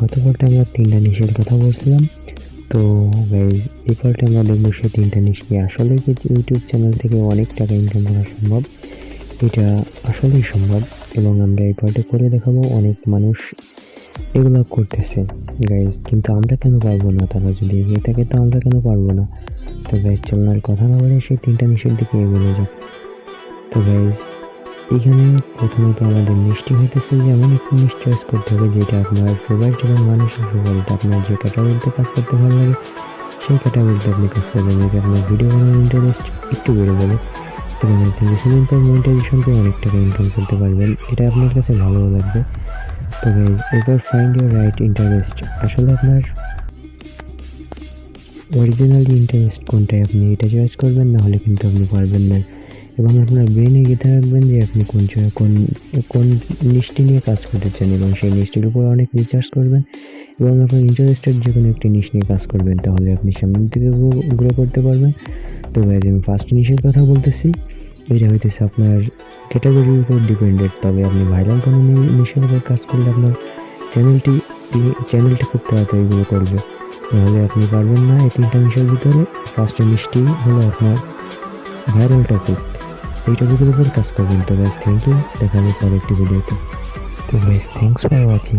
গত পার্টে আমরা তিনটা নিশের কথা বলছিলাম। তো গাইজ এই পার্টে আমরা দেখব সেই তিনটা নিশ কি আসলে ইউটিউব চ্যানেল থেকে অনেক টাকা ইনকাম করা সম্ভব? এটা আসলেই সম্ভব এবং আমরা এই পার্টে করে দেখাবো অনেক মানুষ এগুলো করতেছে। গাইজ কিন্তু আমরা কেন পারব না তারা যদি এগিয়ে থাকে তো আমরা কেন পারব না? তো গাইজ চলুন আর কথা না বলে সেই তিনটা নিশের দিকে এগোনো যাক। তো গাইজ এখানে প্রথমত আমাদের মিষ্টি হইতেছে যে এমন একটি মিষ্টি চয়েস করতে হবে যেটা আপনার ফেভারিট এবং মানুষের ফেভারিট আপনার যে ক্যাটাগরিতে কাজ করতে ভালো লাগে, সেই ক্যাটাগরিতে আপনি কাজ করবেন। এতে আপনার ভিডিও বানানোর ইন্টারেস্ট একটু বেড়ে যাবে এবং আপনি রিসেন্ট পর মনিটাইজেশন অনেক টাকা ইনকাম করতে পারবেন। এটা আপনার কাছে ভালো লাগবে। তবে এবার ফাইন্ড ইউর রাইট ইন্টারেস্ট আসলে আপনার অরিজিনালি ইন্টারেস্ট কোনটায় আপনি এটা চয়েস করবেন না হলে কিন্তু আপনি পারবেন না। এবং আপনার ব্রেনে গেঁথে রাখবেন যে আপনি কোন কোন কোন নিশটি নিয়ে কাজ করতে চান এবং সেই নিশটির উপর অনেক রিসার্চ করবেন এবং আপনার ইন্টারেস্টেড যে কোনো একটি নিশ নিয়ে কাজ করবেন, তাহলে আপনি সামনের দিকে গ্রো করতে পারবেন। তো গাইজ আমি ফার্স্ট নিশের কথা বলতেছি। এটা হইতেছে আপনার ক্যাটাগরির উপর ডিপেন্ডেড তবে আপনি ভাইরাল কোনো নিশের উপর কাজ করলে আপনার চ্যানেলটি চ্যানেলটি খুব তাড়াতাড়ি গ্রো করবে। নাহলে আপনি পারবেন না এই তিনটা মিশের ভিতরে। ফার্স্টে মিষ্টি হলো আপনার ভাইরাল টপিক এই টপিকের উপর কাজ করবেন। তো গাইজ থ্যাংক ইউ দেখা হবে পরের একটি ভিডিওতে তো। Guys thanks for watching